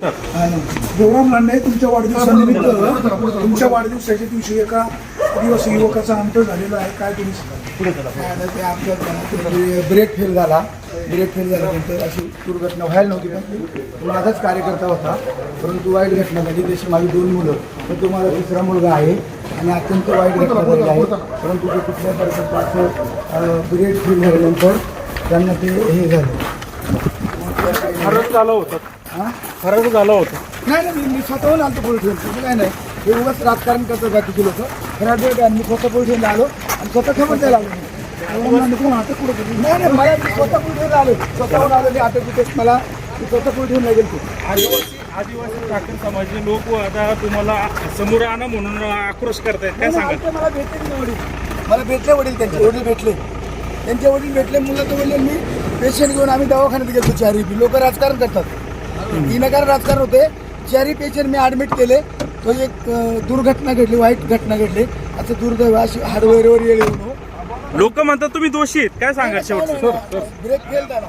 देवराम लांडे तुमच्या वाढदिवसानिमित्त तुमच्या वाढदिवसाच्या दिवशी एका दिवस युवकाचा अंत झालेला आहे काय तुम्ही आमच्या ब्रेक फेल झाला ब्रेक फेल झाल्यानंतर अशी दुर्घटना व्हायला नव्हती पण तो माझाच कार्यकर्ता होता. परंतु वाईट घटना झाली तशी माझी दोन मुलं पण तो माझा तिसरा मुलगा आहे आणि अत्यंत वाईट घटना झाली आहे. परंतु ते कुठल्या प्रकारचं ब्रेक फेल झाल्यानंतर त्यांना ते हे झाला. होता हां? फरक झाला होता. नाही नाही मी- मी स्वतःहून आलतो पोलीस स्टेशन तसं काय नाही हे उगाच राजकारण करतात बाकीचे लोक. खरं वेळ मी स्वतः पोलीस स्टेशनला आलो आणि स्वतः खबर द्यायला आलो नाही नाही मला मी स्वतः पोलीस स्टेशनला आलो. स्वतःहून आलो मी अटक कुठे मला मी स्वतः पोलीस स्टेशनला गेलो आदिवासी आदिवासी ठाकरे समाजाचे लोक आता तुम्हाला समोर आणा म्हणून आक्रोश करतायत. काय आमचे मला भेटले नाही वडील. मला भेटले वडील त्यांचे वडील भेटले. त्यांचे वडील भेटले मुलं तर वडील मी पेशंट घेऊन आम्ही दवाखान्यात गेलो चारही लोक राजकारण करतात. विनाकारण राजकारण होते. चारही पेशंट मी ॲडमिट केले. तो एक दुर्घटना घडली वाईट घटना घडली. असं दुर्दैव अशी हार्डवेअरवर येऊ लोक म्हणतात तुम्ही दोषी आहेत. काय शेवटचं? ब्रेक फेल झाला.